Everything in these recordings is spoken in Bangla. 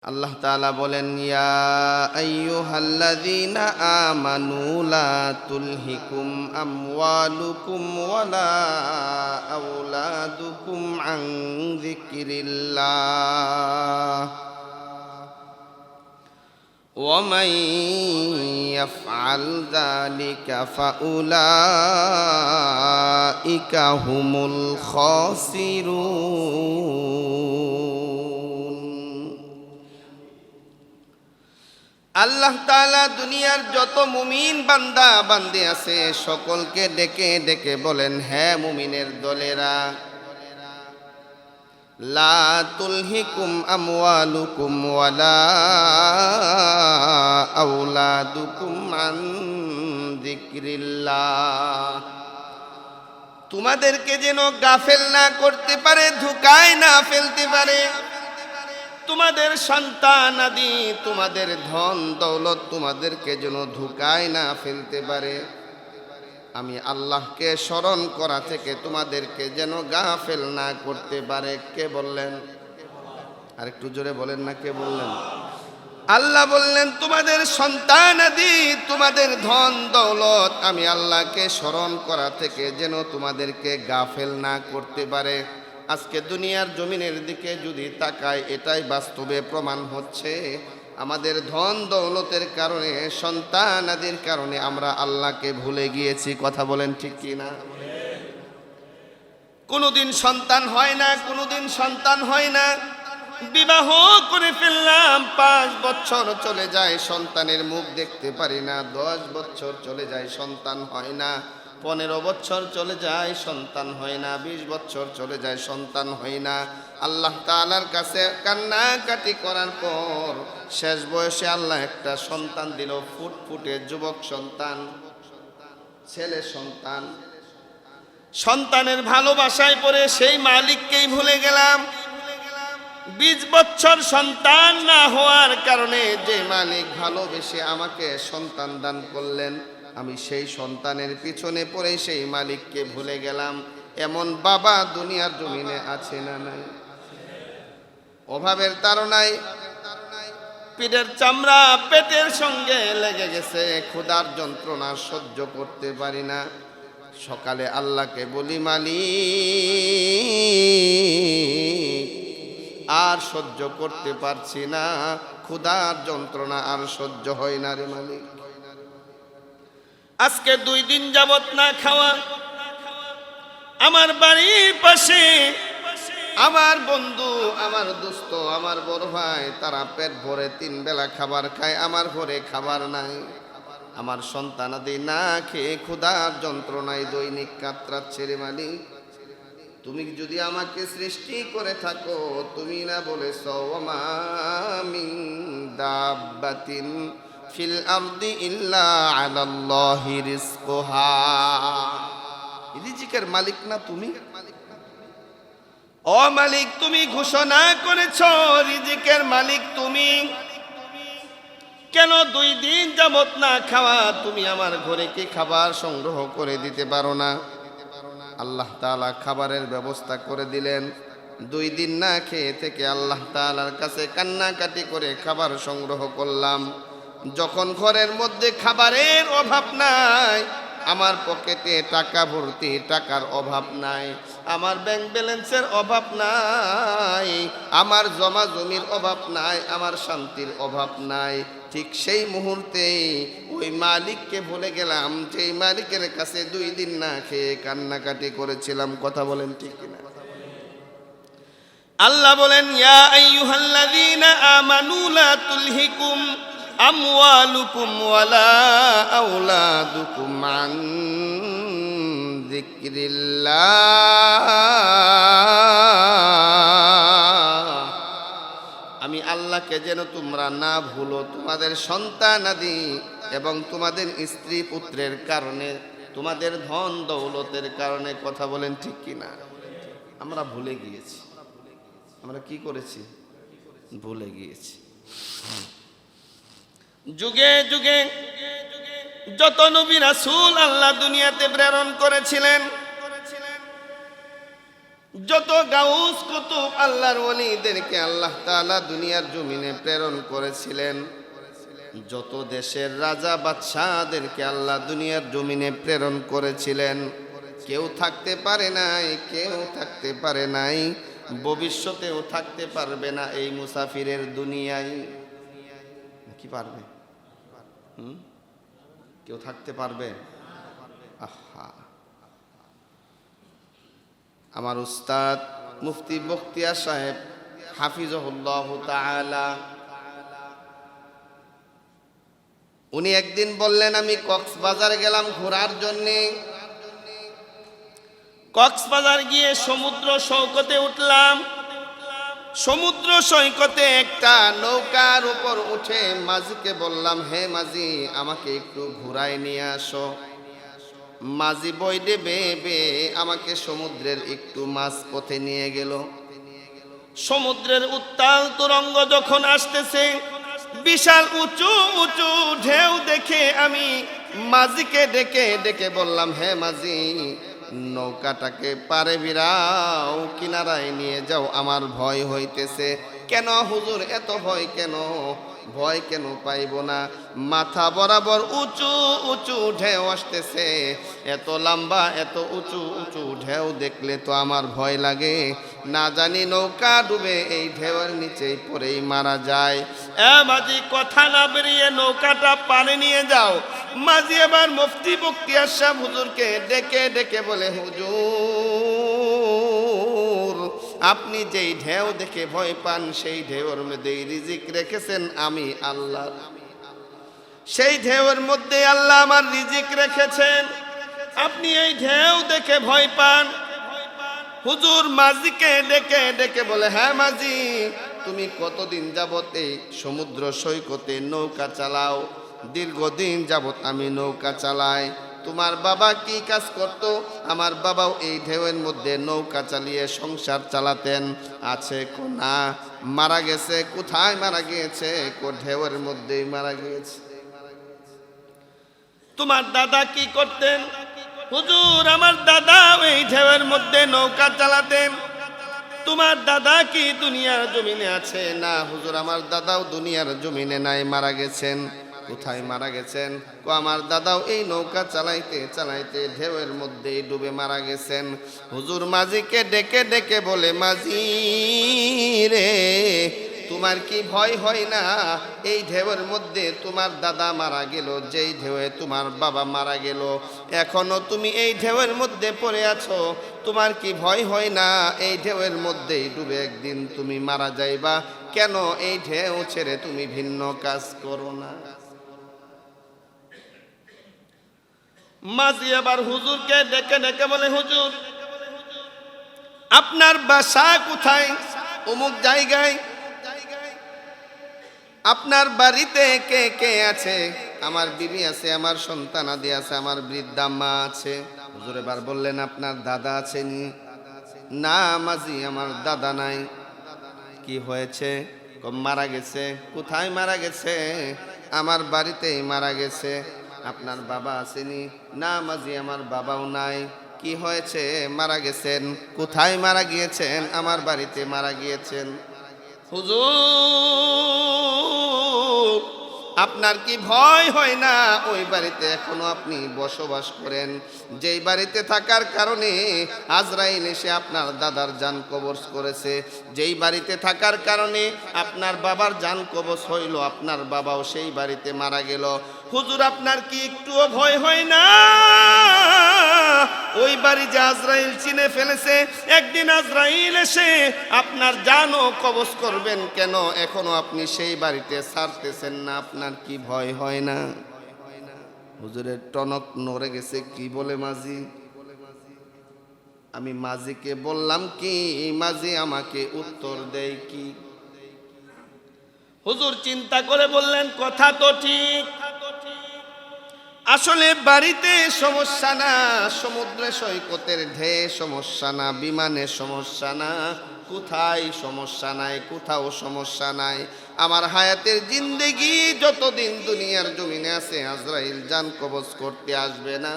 আল্লাহ তাআলা বলেন ইয়া আইয়ুহাল্লাযীনা আমানু লা তুলহিকুম আমওয়ালুকুম ওয়ালা আওলাদুকুম আন যিকরিল্লাহ ومن يفعل ذلك فأولئك هم الخاسرون আল্লাহ তাআলা দুনিয়ার যত মুমিন বান্দা বান্দে আছে, সকলকে ডেকে ডেকে বলেন হ্যাঁ মুমিনের দলেরা, লা তুলহিকুম আমওয়ালুকুম ওয়ালা আওলাদুকুম আন যিকরিল্লাহ। তোমাদেরকে যেন গাফেল না করতে পারে, ধোকায় না ফেলতে পারে। তোমাদের সন্তান আদি, তোমাদের ধন দৌলত তোমাদেরকে যেন ধুকায় না ফেলতে পারে। আমি আল্লাহকে স্মরণ করা থেকে তোমাদেরকে যেন গাফেল না করতে পারে। কে বললেন? আর একটু জোরে বলেন না, কে বললেন? আল্লাহ বললেন, তোমাদের সন্তান আদি, তোমাদের ধন দৌলত আমি আল্লাহকে স্মরণ করা থেকে যেন তোমাদেরকে গাফেল না করতে পারে। আজকে দুনিয়ার জমিনের দিকে যদি তাকায়, এটাই বাস্তবে প্রমাণ হচ্ছে। আমাদের ধন দৌলতের কারণে, সন্তান আদির কারণে আমরা আল্লাহকে ভুলে গিয়েছি। কথা বলেন ঠিক কি না? কোনোদিন সন্তান হয় না, কোনোদিন সন্তান হয় না। বিবাহ করে ফেললাম, পাঁচ বছর চলে যায়, সন্তানের মুখ দেখতে পারি না। দশ বছর চলে যায়, সন্তান হয় না। পনেরো বছর চলে যায়, সন্তান হয় না। বিশ বছর চলে যায়, সন্তান হয় না। আল্লাহ তাআলার কাছে কান্নাকাটি করার পর শেষ বয়সে আল্লাহ একটা সন্তান দিল, ফুটফুটে যুবক সন্তান, ছেলে সন্তান। সন্তানের ভালোবাসায় পড়ে সেই মালিককেই ভুলে গেলাম। বিশ বছর সন্তান না হওয়ার কারণে যে মালিক ভালোবেসে আমাকে সন্তান দান করলেন আমি সেই সন্তানের পিছনে পড়ে সেই মালিককে ভুলে গেলাম। এমন বাবা দুনিয়ার জমিনে আছে না নাই? অভাবের তারনায় পিঠের চামড়া পেটের সঙ্গে লেগে গেছে। ক্ষুধার যন্ত্রণা সহ্য করতে পারি না। সকালে আল্লাহকে বলি, মালিক, আর সহ্য করতে পারছি না। ক্ষুধার যন্ত্রণা আর সহ্য হয় না রে মালিক। আজকে দুই দিন যাবত না খাওয়া। আমার বাড়ির পাশে আমার বন্ধু, আমার দোস্ত, আমার বড় ভাই, তারা পেট ভরে তিন বেলা খাবার খায়, আমার ঘরে খাবার নাই। আমার সন্তানাদি না খেয়ে ক্ষুধার যন্ত্রণায় দৈনিক কাতরাচ্ছে রে মালিক। তুমি যদি আমাকে সৃষ্টি করে থাকো, তুমি না বলেছ ওমা মিন দাব্বাতিন ফিল আরদি ইল্লা আলাল্লাহি রিজকুহা। রিজিকের মালিক না তুমি? ও মালিক, তুমি ঘোষণা করেছ রিজিকের মালিক তুমি। কেন দুই দিন যাবত না খাওয়া? তুমি আমার ঘরে কি খাবার সংগ্রহ করে দিতে পারো না? আল্লাহ তাআলা খাবারের ব্যবস্থা করে দিলেন। দুই দিন না খেয়ে থেকে আল্লাহ তাআলার কাছে কান্নাকাটি করে খাবার সংগ্রহ করলাম। যখন ঘরের মধ্যে খাবারের অভাব নাই, আমার পকেটে টাকা ভর্তি টাকার অভাব নাই, আমার ব্যাংক ব্যালেন্সের অভাব নাই, আমার জমা জমির অভাব নাই, আমার শান্তির অভাব নাই। ঠিক সেই মুহূর্তে ওই মালিককে ভুলে গেলাম যে মালিকের কাছে দুই দিন না খেয়ে কান্নাকাটি করেছিলাম। কথা বলেন ঠিক কিনা? আল্লাহ বলেন, ইয়া আইয়ুহাল্লাযীনা আমানু লা তুলহিকুম আমওয়ালুকুম ওয়ালা আওলাদুকুম আন যিকরিল্লাহ। আমি আল্লাহকে যেন তোমরা না ভুলো, তোমাদের সন্তান আদি এবং তোমাদের স্ত্রী পুত্রের কারণে, তোমাদের ধন দৌলতের কারণে কথা বলেন ঠিক কিনা? আমরা ভুলে গিয়েছি। আমরা কি করেছি? ভুলে গিয়েছি। যুগে যুগে যত নবী রাসূল আল্লাহ দুনিয়াতে প্রেরণ করেছিলেন, যত গাউস কুতুব আল্লাহর ওলিদেরকে আল্লাহ তাআলা দুনিয়ার জমিনে প্রেরণ করেছিলেন, যত দেশের রাজা বাদশাহদেরকে আল্লাহ দুনিয়ার জমিনে প্রেরণ করেছিলেন। কেউ থাকতে পারে নাই, কেউ থাকতে পারে নাই, ভবিষ্যতেও থাকতে পারবে না এই মুসাফিরের দুনিয়ায়। কি পারবে? কেউ থাকতে পারবে? আহা। আমার উস্তাদ মুফতি বখতিয়ার সাহেব তাআলা, উনি একদিন বললেন, আমি কক্সবাজার গেলাম ঘোরার জন্যে। কক্সবাজার গিয়ে সমুদ্র সৈকতে উঠলাম। সমুদ্র সৈকতে একটা নৌকার উপর উঠে মাঝিকে বললাম, হে মাঝি, আমাকে একটু ঘুরায় নিয়ে আসো। মাঝি বই দেবে, বে, আমাকে সমুদ্রের একটু মাঝ পথে নিয়ে গেল। সমুদ্রের উত্তাল তরঙ্গ যখন আসতেছে, বিশাল উঁচু উঁচু ঢেউ দেখে আমি মাঝিকে ডেকে ডেকে বললাম, হে মাঝি নৌকাটাকে পারে বিরাও কিনারায় নিয়ে যাও আমার ভয় হইতেছে। কেন হুজুর এত ভয় কেন? ভয় কেন পাইব না? মাথা বরাবর উঁচু উঁচু ঢেউ আসতেছে। এত লম্বা, এত উঁচু উঁচু ঢেউ দেখলে তো আমার ভয় লাগে। না জানি নৌকা ডুবে এই ঢেউয়ের নিচেই পড়েই মারা যায়। এ মাঝি, কথা না বেরিয়ে নৌকাটা পানি নিয়ে যাও। মাঝি এবার মুফতি বক্তিয়ার সাহেব হুজুরকে ডেকে ডেকে বলে, হুজুর আপনি যেই ঢেউ দেখে ভয় পান, সেই ঢেউর মধ্যে রিজিক রেখেছেন আমি আল্লাহ। সেই ঢেউয়ের মধ্যে আল্লাহ আমার রিজিক রেখেছেন। আপনি এই ঢেউ দেখে ভয় পান। হুজুর মাঝিকে ডেকে ডেকে বলে হ্যাঁ মাঝি, তুমি কতদিন যাবত এই সমুদ্র সৈকতে নৌকা চালাও? দীর্ঘদিন যাবত আমি নৌকা চালাই। তোমার বাবা কি কাজ করত? আমার বাবাও এই ঢেউয়ের মধ্যে নৌকা চালিয়ে সংসার চালাতেন। আছে না মারা গেছে, কোথায় মারা গিয়েছে? কো ঢেউয়ের মধ্যেই মারা গিয়েছে। তোমার দাদা কি করতেন? হুজুর, আমার দাদা এই ঢেউয়ের মধ্যে নৌকা চালাতেন। তোমার দাদা কি দুনিয়ার জমিনে আছে? না, হুজুর, আমার দাদাও দুনিয়ার জমিনে নাই, মারা গেছেন। কোথায় মারা গেছেন? কো, আমার দাদাও এই নৌকা চালাইতে চালাইতে ঢেউয়ের মধ্যে ডুবে মারা গেছেন। হুজুর মাঝিকে ডেকে ডেকে বলে, মাঝি রে, তোমার কি ভয় হয় না? এই ঢেউয়ের মধ্যে তোমার দাদা মারা গেল, যেই ঢেউয়ে তোমার বাবা মারা গেল। এখনও তুমি এই ঢেউয়ের মধ্যে পড়ে আছো, তোমার কি ভয় হয় না? এই ঢেউয়ের মধ্যেই ডুবে একদিন তুমি মারা যাইবা। কেন এই ঢেউ ছেড়ে তুমি ভিন্ন কাজ করো না? মাঝি আবার হুজুরকে ডেকে ডেকে বলে, হুজুর, আপনার বাসা কোথায়? অমুক জায়গায়। আপনার বাড়িতে কে কে আছে? আমার বিবি আছে, আমার সন্তান আদি আছে, আমার বৃদ্ধা মা আছে। হুজুর এবার বললেন, আপনার দাদা আছেনি? না মাঝি, আমার দাদা নাই। কি হয়েছে? মারা গেছে। কোথায় মারা গেছে? আমার বাড়িতেই মারা গেছে। আপনার বাবা আসেনি। না মাঝি, আমার বাবাও নাই। কি হয়েছে? মারা গেছেন। কোথায় মারা গিয়েছেন? আমার বাড়িতে মারা গিয়েছেন। হুজুর, আপনার কি ভয় হয় না? ওই বাড়িতে এখনও আপনি বসবাস করেন। যেই বাড়িতে থাকার কারণে আজরাইল এসে আপনার দাদার যান কবজ করেছে। যেই বাড়িতে থাকার কারণে আপনার বাবার যান কবজ হইল, আপনার বাবাও সেই বাড়িতে মারা গেল। হুজুর, আপনার কি একটুও ভয় হয় না? ওই বাড়ি যে আজরাইল চিনে ফেলেছে, একদিন আজরাইল এসে আপনার জানও কবজ করবেন কেন? এখনও আপনি সেই বাড়িতে ছাড়তেছেন না, আপনার কি ভয় হয় না? হুজুরের টনক নড়ে গেছে, কি বলে মাঝি? আমি মাঝিকে বললাম, কি মাঝি, আমাকে উত্তর দেয় কি? হুজুর চিন্তা করে বললেন, কথা তো ঠিক। আসলে বাড়িতে সমস্যা না, সমুদ্রে সৈকতের ঢে সমস্যা না, বিমানে সমস্যা না, কোথায় সমস্যা নাই, কোথাও সমস্যা নাই। আমার হায়াতের জিন্দেগি যতদিন দুনিয়ার জমিনে আছে, আজরাইল জান কবজ করতে আসবে না।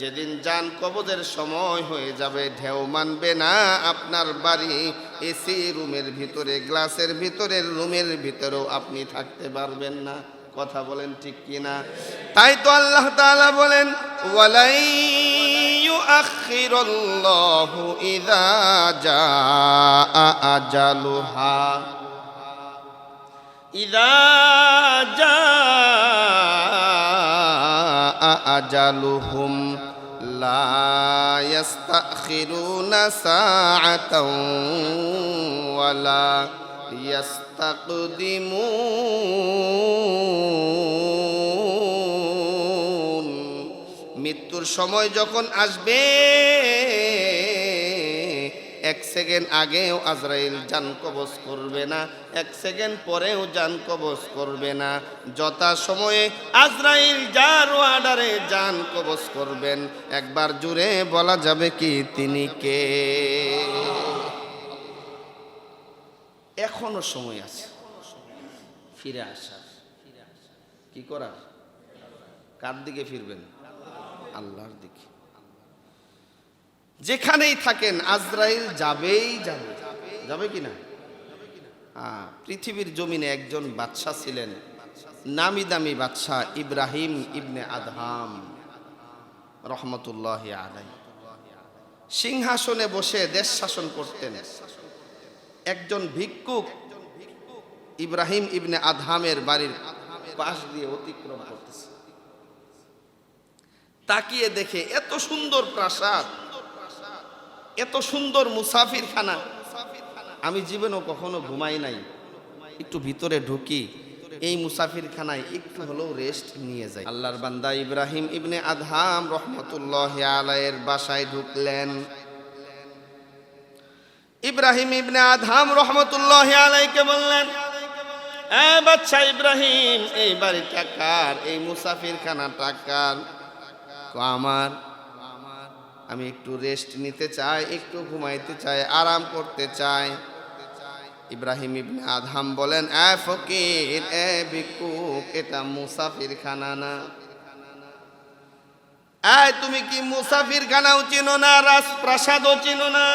যেদিন জান কবজের সময় হয়ে যাবে, ঢেউ মানবে না। আপনার বাড়ি এসি রুমের ভিতরে, গ্লাসের ভিতরের রুমের ভিতরেও আপনি থাকতে পারবেন না। কথা বলেন ঠিক কিনা? তাই তো আল্লাহ তাআলা বলেন, ওয়ালাই ইউআখিরুল্লাহু ইযা জাআ আজালুহা। ইযা জাআ আজালুহুম লা ইস্তাখিরুনা সাআতাও ওয়ালা ইয়াস্তাকদিমুন সময় যখন আসবে, এক সেকেন্ড আগেও আজরাইল জান কবজ করবে না, এক সেকেন্ড পরেও জান কবজ করবে না। যথা সময়ে আজরাইল যার অর্ডারে জান কবজ করবেন, একবার জুড়ে বলা যাবে কি তিনি কে? এখনও সময় আছে। ফিরে আসার। কি করার? কার দিকে ফিরবেন? আল্লাহর দিকে। যেখানেই থাকেন, আজরাইল যাবেই যাবে। যাবে কি না পৃথিবীর জমিনে একজন বাদশা ছিলেন। নামি দামি বাদশাহ ইব্রাহিম ইবনে আদহাম, রহমতুল্লাহ আলাই সিংহাসনে বসে দেশ শাসন করতেন। একজন ভিক্ষুক ইব্রাহিম ইবনে আদহামের বাড়ির পাশ দিয়ে অতিক্রম করতেছে তাকিয়ে দেখে, এত সুন্দর প্রাসাদ, এত সুন্দর মুসাফির খানা আমি জীবনেও কখনো ঘুমাই নাই। একটু ভিতরে ঢুকি, এই মুসাফির খানায় একটু হলেও রেস্ট নিয়ে যায় আল্লাহর বান্দা ইব্রাহিম ইবনে আদহাম রহমতুল্লাহ আলাইয়ের বাসায় ঢুকলেন। ইব্রাহিম ইবনে আদহাম রহমতুল্লাহ আলাইকে বললেন বাচ্চা ইব্রাহিম, এই বাড়িটা কার? এই মুসাফির খানা টাকার আমার, আমি একটু রেস্ট নিতে চাই, একটু ঘুমাইতে চাই, আরাম করতে চাই। ইব্রাহিম ইবনে আধাম বলেন, এ ফকির, এ ভিক্ষুক, এটা মুসাফির খানা না। এই, তুমি কি মুসাফির খানাও চিনো না, রাজপ্রাসাদও চিনো না?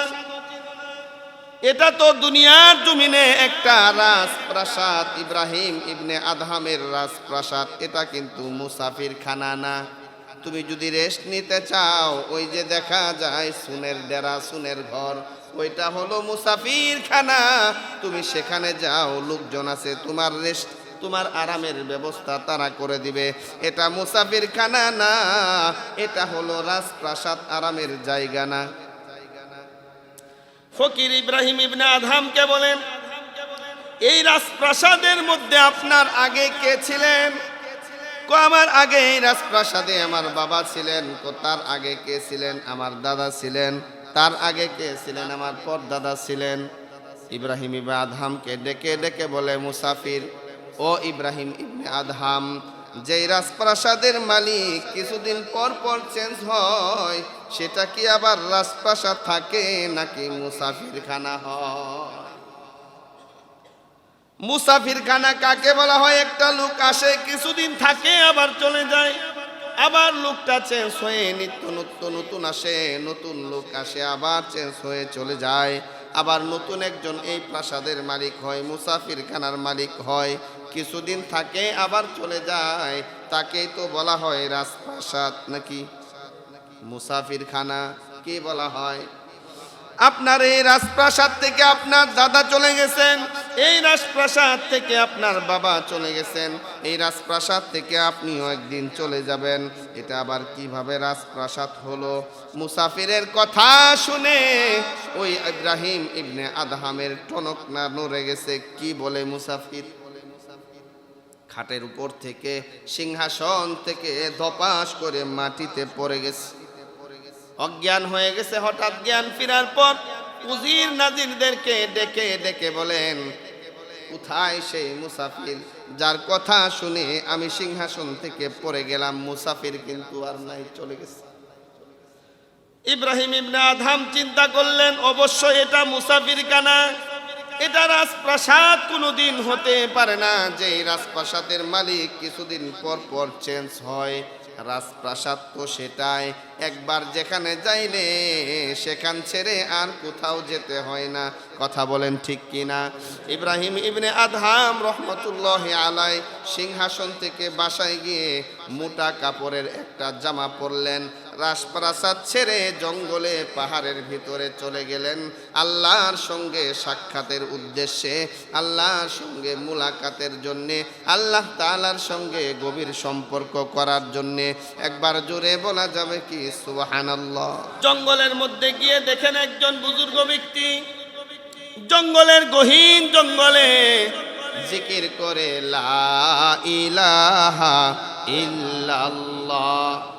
এটা তো দুনিয়ার জমিনে একটা রাজপ্রাসাদ, ইব্রাহিম ইবনে আদহামের রাজপ্রাসাদ, এটা কিন্তু মুসাফির খানা না। তুমি যদি রেস্ট নিতে চাও, ওই যে দেখা যায় সুনের ডেরা, সুনের ঘর, ওইটা হলো মুসাফির খানা তুমি সেখানে যাও, লোকজন আছে, তোমার রেস্ট তোমার আরামের ব্যবস্থা তারা করে দিবে। এটা মুসাফির খানা না, এটা হলো রাজপ্রাসাদ আরামের জায়গা না। ফকির ইব্রাহিম ইবনে আদহামকে বলেন, এই রাজপ্রাসাদের মধ্যে আপনার আগে কে ছিলেন? আমার আগে রাজপ্রাসাদে আমার বাবা ছিলেন, কো, তার আগে কে ছিলেন? আমার দাদা ছিলেন, তার আগে কে ছিলেন? আমার পর দাদা ছিলেন। ইব্রাহিম ইবনে আদহামকে ডেকে ডেকে বলে, মুসাফির, ও ইব্রাহিম ইবনে আদহাম, যেই রাজপ্রাসাদের মালিক কিছুদিন পর পর চেঞ্জ হয়, সেটা কি আবার রাজপ্রাসাদ থাকে নাকি মুসাফির খানা হয়? মুসাফির খানা কাকে বলা হয়? একটা লোক আসে, কিছুদিন থাকে, আবার চলে যায়। আবার লোকটা চেঞ্জ হয়ে নিত্য নতুন নতুন আসে, নতুন লোক আসে, আবার চেঞ্জ হয়ে চলে যায়। আবার নতুন একজন এই প্রাসাদের মালিক হয় মুসাফির খানার মালিক হয়। কিছুদিন থাকে, আবার চলে যায়। তাকেই তো বলা হয় রাজপ্রাসাদ, নাকি? মুসাফির খানা কি বলা হয়? আপনার এই রাজপ্রাসাদ থেকে আপনার দাদা চলে গেছেন। এই রাজপ্রাসাদ থেকে আপনার বাবা চলে গেছেন। এই রাজপ্রাসাদ থেকে আপনিও একদিন চলে যাবেন। এটা আবার কীভাবে রাজপ্রাসাদ হলো? মুসাফিরের কথা শুনে ওই ইব্রাহিম ইবনে আদহামের টনক না নড়ে গেছে। কি বলে মুসাফির? খাটের উপর থেকে সিংহাসন থেকে ধপাস করে মাটিতে পড়ে গেছে। অজ্ঞান হয়ে গেছে, হঠাৎ জ্ঞান ফেরার পর উজির নাজিরদেরকে ডেকে ডেকে বলেন, কোথায় সেই মুসাফির? যার কথা শুনে আমি সিংহাসন থেকে পড়ে গেলাম, মুসাফির কিন্তু আর নাই, চলে গেছে। ইব্রাহিম ইবনে আদহাম চিন্তা করলেন, অবশ্যই এটা মুসাফির কানা। এটা রাজপ্রাসাদ কোনোদিন হতে পারে না। যে রাজপ্রাসাদের মালিক কিছুদিন পর পর চেঞ্জ হয়। রাজপ্রাসাদ তো সেটাই। একবার যেখানে যাইলে সেখান ছেড়ে আর কোথাও যেতে হয় না। কথা বলেন ঠিক কিনা? ইব্রাহিম ইবনে আদহাম রহমতুল্লাহ আলাই সিংহাসন থেকে বাসায় গিয়ে মোটা কাপড়ের একটা জামা পরলেন। রাজপ্রাসাদ ছেড়ে জঙ্গলে পাহাড়ের ভিতরে চলে গেলেন। আল্লাহর সঙ্গে সাক্ষাতের উদ্দেশ্যে, আল্লাহর সঙ্গে মুলাকাতের জন্যে, আল্লাহ তালার সঙ্গে গভীর সম্পর্ক করার জন্যে। একবার জোরে বলা যাবে কি? সুবহানাল্লাহ। জঙ্গলের মধ্যে গিয়ে দেখেন একজন বুজুর্গ ব্যক্তি। জঙ্গলের গহীন জঙ্গলে জিকির করে, লা ইলাহা ইল্লাল্লাহ।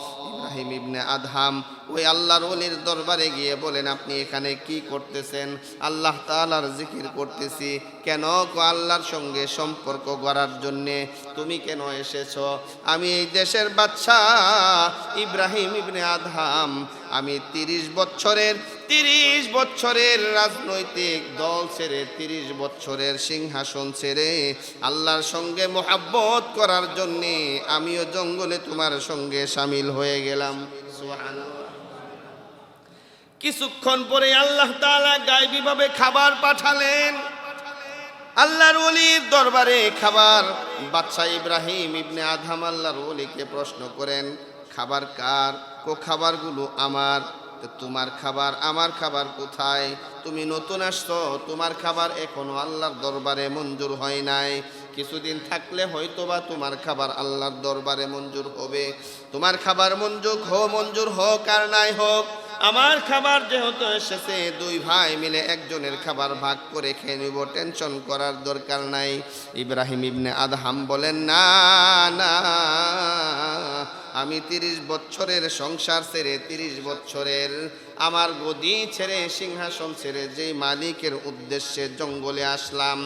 ইব্রাহিম ইবনে আধাম ওই আল্লাহর অলির দরবারে গিয়ে বলেন, আপনি এখানে কি করতেছেন? আল্লাহ তালার জিকির করতেছি। কেন আল্লাহর সঙ্গে সম্পর্ক গড়ার জন্যে? তুমি কেন এসেছ? আমি এই দেশের বাচ্চা ইব্রাহিম ইবনে আদহাম। আমি তিরিশ বছরের তিরিশ বছরের রাজনৈতিক দল ছেড়ে তিরিশ বছরের সিংহাসন ছেড়ে আল্লাহর সঙ্গে মোহাব্বত করার জন্যে আমিও জঙ্গলে তোমার সঙ্গে সামিল হয়ে গেলাম। কিছুক্ষণ পরে আল্লাহ তাআলা গায়বীভাবে খাবার পাঠালেন। আল্লাহর অলির দরবারে খাবার। বাদশাহ ইব্রাহিম ইবনে আধাম আল্লাহর অলিকে প্রশ্ন করেন, খাবার কার? কো খাবারগুলো আমার। তোমার খাবার, আমার খাবার কোথায়? তুমি নতুন আসছো, তোমার খাবার এখনও আল্লাহর দরবারে মঞ্জুর হয় নাই। কিছুদিন থাকলে হয়তো বা তোমার খাবার আল্লাহর দরবারে মঞ্জুর হবে। তোমার খাবার মঞ্জুর হো মঞ্জুর হোক আর নাই হোক আমার খাবার যেহেতু এসেছে, দুই ভাই মিলে একজনের খাবার ভাগ করে খেয়ে নিব, টেনশন করার দরকার নাই। ইব্রাহিম ইবনে আদহাম বলেন, না না, আমি তিরিশ বছরের সংসার ছেড়ে তিরিশ বছরের আমার গদি ছেড়ে সিংহাসন ছেড়ে যেই মালিকের উদ্দেশ্যে জঙ্গলে আসলাম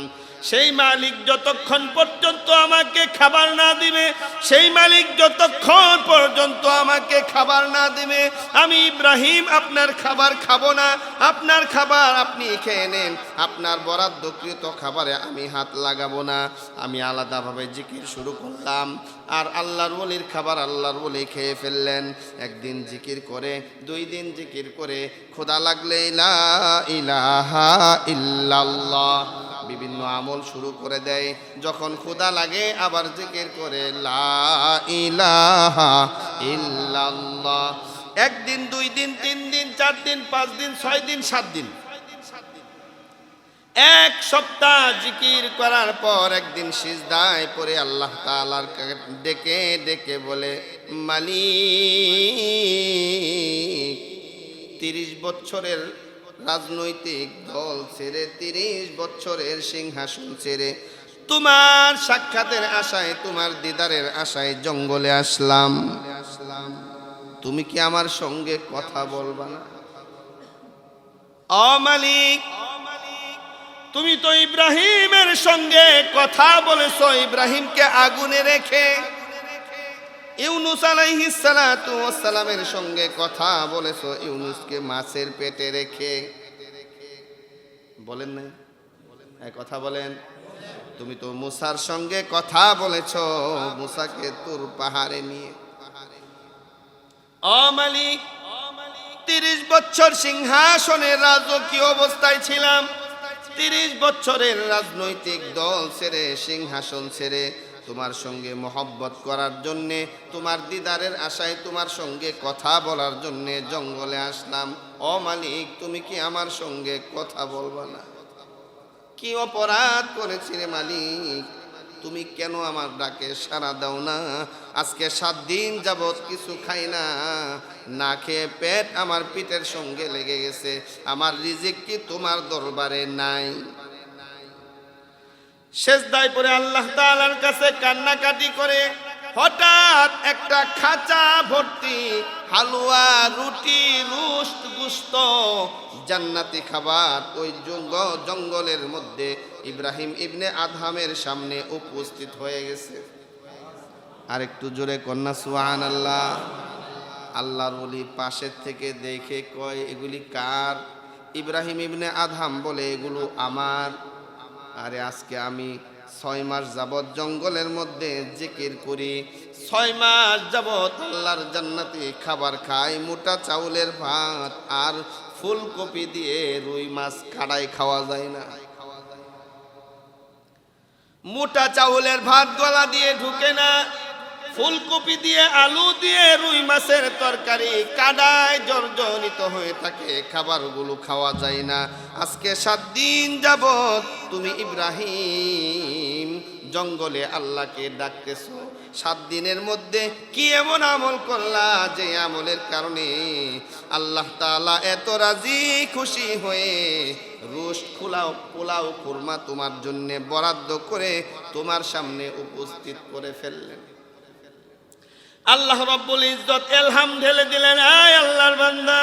সেই মালিক যতক্ষণ পর্যন্ত আমাকে খাবার না দিবে, সেই মালিক যতক্ষণ পর্যন্ত আমাকে খাবার না দিবে, আমি ইব্রাহিম, আপনার খাবার খাব না। আপনার খাবার আপনি খেয়ে নেন। আপনার বরাদ্দকৃত খাবারে আমি হাত লাগাবো না। আমি আলাদাভাবে জিকির শুরু করলাম। আর আল্লাহর বলির খাবার আল্লাহর বলি খেয়ে ফেললেন। একদিন জিকির করে, দুই দিন জিকির করে, খোদা লাগলে ইলাহা ইল্লাল্লাহ। বিভিন্ন আমল শুরু করে দেয়। যখন ক্ষুদা লাগে, আবার জিকির করে ইল্লাল্লাহ। একদিন, দুই দিন, তিন দিন, চার দিন, পাঁচ দিন, ছয় দিন, সাত দিন। এক সপ্তাহ জিকির করার পর একদিন সিজদায় পরে আল্লাহ তাআলার কা- ডেকে ডেকে বলে, মালিক, তিরিশ বছরের রাজনৈতিক দল ছেড়ে তিরিশ বছরের সিংহাসন ছেড়ে তোমার সাক্ষাতের আশায়, তোমার দিদারের আশায় জঙ্গলে আসলাম। আসলাম তুমি কি আমার সঙ্গে কথা বলবা না? অমালিক, তুমি তো ইব্রাহিমের সঙ্গে কথা বলেছ। ইব্রাহিমকে আগুনে রেখে ইউনুস আলাইহিস সালাতু ওয়াস সালামের সঙ্গে কথা বলেছ, ইউনুসকে মাছের পেটে রেখে। বলেন না হ্যাঁ কথা বলেন। তুমি তো মুসার সঙ্গে কথা বলেছ, মুসাকে তুর পাহাড়ে নিয়ে। অমালিক তিরিশ বছর সিংহাসনের রাজকীয় অবস্থায় ছিলাম। তিরিশ বছরের রাজনৈতিক দল ছেড়ে, সিংহাসন ছেড়ে তোমার সঙ্গে মহব্বত করার জন্যে, তোমার দিদারের আশায় তোমার সঙ্গে কথা বলার জন্যে জঙ্গলে আসলাম। ও মালিক, তুমি কি আমার সঙ্গে কথা বলবা না? কি অপরাধ করেছি রে মালিক? তুমি কেন আমার ডাকে সাড়া দাও না? আজকে সাত দিন যাবৎ কিছু খাই না। না খেয়ে পেট আমার পিঠের সঙ্গে লেগে গেছে। আমার রিজিক কি তোমার দরবারে নাই? শেষ দায় পরে আল্লাহ তাআলার কাছে কান্নাকাটি করে, হঠাৎ একটা খাঁচা ভর্তি হালুয়া, রুটি রুষ্ট গুস্ত, জান্নাতি খাবার ওই জঙ্গল জঙ্গলের মধ্যে ইব্রাহিম ইবনে আদহামের সামনে উপস্থিত হয়ে গেছে। আর একটু জোরে কন্যা সুহান আল্লাহ আল্লাহর ওলি পাশের থেকে দেখে কয়, এগুলি কার? ইব্রাহিম ইবনে আদহাম বলে, এগুলো আমার। আরে আজকে আমি ছয় মাস যাবৎ জঙ্গলের মধ্যে জিকির করি। ছয় মাস যাবৎ আল্লাহর জান্নাতি খাবার খাই, মোটা চাউলের ভাত আর ফুলকপি দিয়ে রুই মাছ কাড়াই খাওয়া যায় না। মোটা চাউলের ভাত গলা দিয়ে ঢুকে না, ফুলকপি দিয়ে আলু দিয়ে রুই মাছের তরকারি কাদায় জর্জরিত হয়ে থাকে, খাবারগুলো খাওয়া যায় না। আজকে সাত দিন যাবৎ তুমি ইব্রাহিম, জঙ্গলে আল্লাহকে ডাকতেছো। সাত দিনের মধ্যে কি এমন আমল করলা যে আমলের কারণে আল্লাহ তাআলা এত রাজি, খুশি হয়ে রোস্ট খোলাও, পোলাও কুরমা তোমার জন্য বরাদ্দ করে তোমার সামনে উপস্থিত করে ফেললেন। আল্লাহ রব্বুল ইজ্জত এলহাম ঢেলে দিলেন, আয় আল্লাহর বান্দা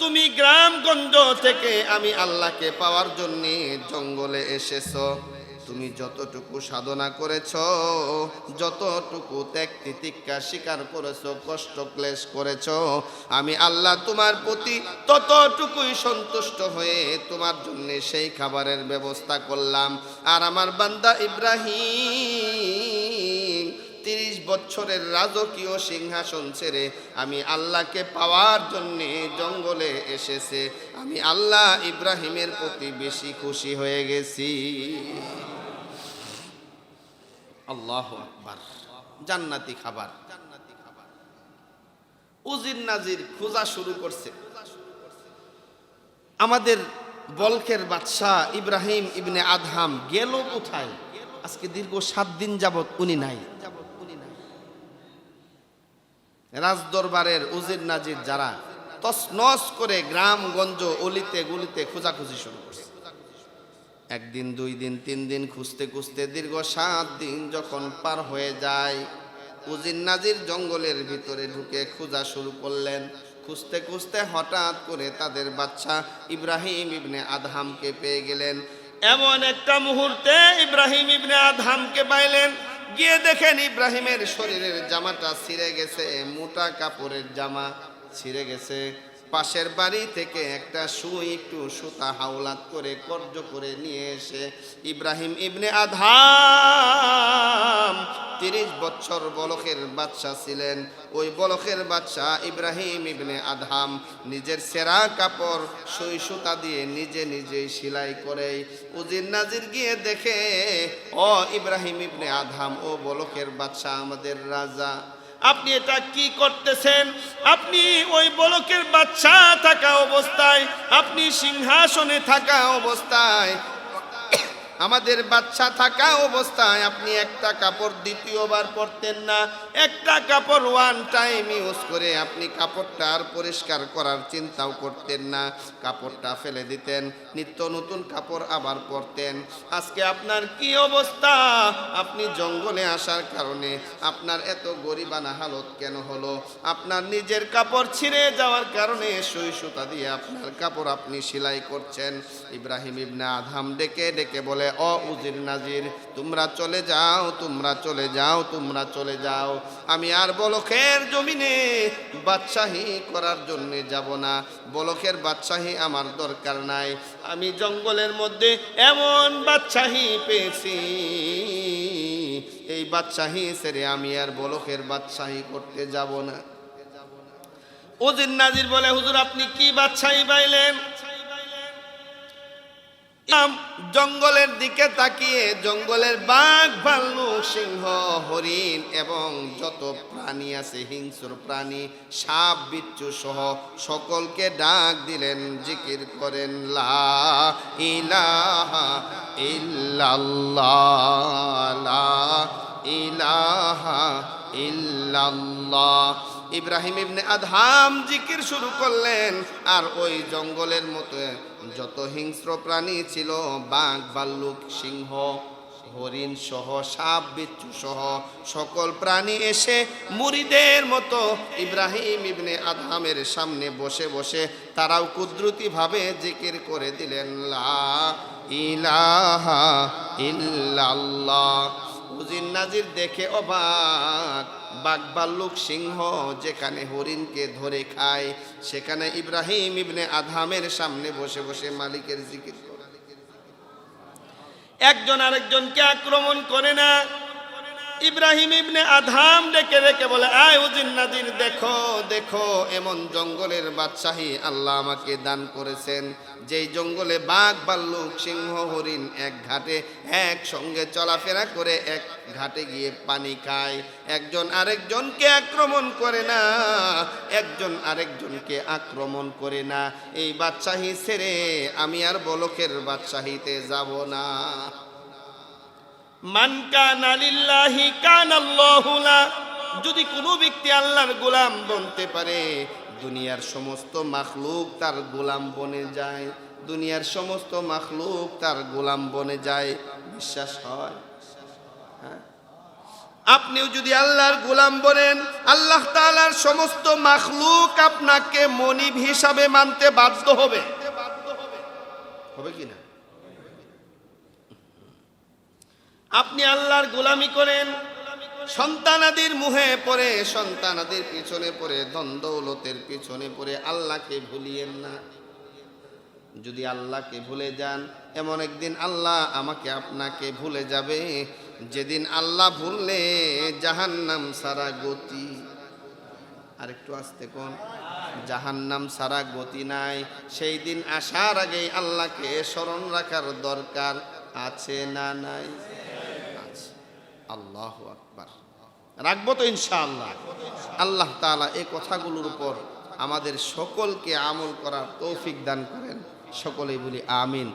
তুমি গ্রামগঞ্জ থেকে আমি আল্লাহকে পাওয়ার জন্য জঙ্গলে এসেছ। তুমি যতটুকু সাধনা করেছ, যতটুকু ত্যাগ তিতিক্ষা স্বীকার করেছ, কষ্ট ক্লেশ করেছ, আমি আল্লাহ তোমার প্রতি ততটুকুই সন্তুষ্ট হয়ে তোমার জন্য সেই খাবারের ব্যবস্থা করলাম। আর আমার বান্দা ইব্রাহিম তিরিশ বছরের রাজকীয় সিংহাসন ছেড়ে আমি আল্লাহকে পাওয়ার জন্য জঙ্গলে এসেছে। আমি আল্লাহ ইব্রাহিমের প্রতি বেশি খুশি হয়ে গেছি। আল্লাহ আকবার। জান্নাতি খাবার। উজির নাজির খোঁজা শুরু করছে। আমাদের বলকের বাদশাহ ইব্রাহিম ইবনে আদহাম গেল কোথায়? আজকে দীর্ঘ সাত দিন যাবত উনি নাই। রাজদরবারের উজির নাজির যারা তসনস করে গ্রামগঞ্জ অলিতে গুলিতে খোঁজাখুঁজি শুরু করছে। একদিন, দুই দিন, তিন দিন খুঁজতে খুঁজতে দীর্ঘ সাত দিন যখন পার হয়ে যায়, উজির নাজির জঙ্গলের ভিতরে ঢুকে খোঁজা শুরু করলেন। খুঁজতে খুঁজতে হঠাৎ করে তাদের বাচ্চা ইব্রাহিম ইবনে আদহামকে পেয়ে গেলেন। এমন একটা মুহূর্তে ইব্রাহিম ইবনে আদহামকে পাইলেন। গিয়ে দেখেন ইব্রাহিমের শরীরের জামাটা ছিঁড়ে গেছে, মোটা কাপড়ের জামা ছিঁড়ে গেছে। পাশের বাড়ি থেকে একটা সুই একটু সুতা হাওলাত করে কর্য করে নিয়ে এসে ইব্রাহিম ইবনে তিরিশ বছর বলকের বাদশা ছিলেন। ওই বলকের বাদশা ইব্রাহিম ইবনে আধাম নিজের সেরা কাপড়, সই সুতা দিয়ে নিজে নিজেই সেলাই করে উজির নাজির গিয়ে দেখে, ও ইব্রাহিম ইবনে আধাম ও বলকের বাদশা আমাদের রাজা, আপনি এটা কি করতেছেন? আপনি ওই বলকের বাচ্চা থাকা অবস্থায়, আপনি সিংহাসনে থাকা অবস্থায় আমাদের বাচ্চা থাকা অবস্থায় আপনি একটা কাপড় দ্বিতীয়বার পরতেন না। একটা কাপড় ওয়ান টাইম ইউজ করে আপনি কাপড়টা আর পরিষ্কার করার চিন্তাও করতেন না। কাপড়টা ফেলে দিতেন, নিত্য নতুন কাপড় আবার পরতেন। আজকে আপনার কি অবস্থা? আপনি জঙ্গলে আসার কারণে আপনার এত গরিবানা হালত কেন হলো? আপনার নিজের কাপড় ছিঁড়ে যাওয়ার কারণে সুই সুতা দিয়ে আপনার কাপড় আপনি সেলাই করছেন। ইব্রাহিম ইবনে আধাম ডেকে ডেকে বলে অ উজির নাজির, তোমরা চলে যাও, তোমরা চলে যাও, তোমরা চলে যাও। আমি আর বলখের জমিনে বাদশাহী করার জন্য যাব না। বলখের বাদশাহী আমার দরকার নাই। আমি জঙ্গলের মধ্যে এমন বাদশাহী পেয়েছি। এই বাদশাহী সেরে আমি আর বলখের বাদশাহী করতে যাব না। উজির নাজির বলে, হুজুর, আপনি কি বাদশাহী পাইলেন? জঙ্গলের দিকে তাকিয়ে জঙ্গলের বাঘ ভাল্লুক সিংহ, হরিণ এবং যত প্রাণী আছে, হিংস্র প্রাণী, সাপ, বিচ্ছু সহ সকলকে ডাক দিলেন, জিকির করেন, লা ইলাহা ইলাহা ইব্রাহিম ইবনে আদহাম জিকির শুরু করলেন, আর ওই জঙ্গলের মতো যত হিংস্র প্রাণী ছিল, বাঘ, ভাল্লুক, সিংহ, হরিণ সহ, সাপ, বিচ্ছু সহ, সকল প্রাণী এসে মুরিদের মতো ইব্রাহিম ইবনে আদহামের সামনে বসে বসে তারাও কুদরতিভাবে জিকির করে দিলেন, লা ইলাহা ইল্লাল্লাহ। উজির নাজির দেখে অবাক। বাঘ ভাল্লুক সিংহ যেখানে হরিণকে ধরে খায়, সেখানে ইব্রাহিম ইবনে আধামের সামনে বসে বসে মালিকের জিকির করে। একজন আরেকজনকে আক্রমণ করে না ইব্রাহিম ইবনে আধাম ডেকে ডেকে বলে, আয় উজিন নাদির, দেখো দেখো, এমন জঙ্গলের বাদশাহী আল্লাহ আমাকে দান করেছেন। যেই জঙ্গলে বাঘ ভাল্লুক সিংহ, হরিণ এক ঘাটে একসঙ্গে চলাফেরা করে এক ঘাটে গিয়ে পানি খায়। একজন আরেকজনকে আক্রমণ করে না, একজন আরেকজনকে আক্রমণ করে না। এই বাদশাহী ছেড়ে আমি আর বলকের বাদশাহীতে যাব না। যদি কোনো ব্যক্তি আল্লাহর গোলাম বনতে পারে, দুনিয়ার সমস্ত মাখলুক তার গোলাম বনে যায়। দুনিয়ার সমস্ত মাখলুক তার গোলাম বনে যায়। বিশ্বাস হয়? হ্যাঁ? আপনিও যদি আল্লাহর গোলাম বলেন আল্লাহ তাআলার সমস্ত মাখলুক আপনাকে মনিব হিসাবে মানতে বাধ্য হবে। হবে কি না আপনি আল্লাহর গোলামি করেন, সন্তানাদির মুহে পড়ে, সন্তানাদির পিছনে পড়ে দ্বন্দ্বলতের পিছনে পড়ে আল্লাহকে ভুলিয়েন না। যদি আল্লাহকে ভুলে যান, এমন একদিন আল্লাহ আমাকে আপনাকে ভুলে যাবে। যেদিন আল্লাহ ভুললে জাহান্নাম সারা গতি। আর একটু আসতে কোন, জাহান্নাম সারা গতি নাই। সেই দিন আসার আগেই আল্লাহকে স্মরণ রাখার দরকার আছে না নাই? আল্লাহ আকবার। রাখব তো ইনশাআল্লাহ। আল্লাহ তালা এই কথাগুলোর উপর আমাদের সকলকে আমল করার তৌফিক দান করেন। সকলেই বলি আমিন।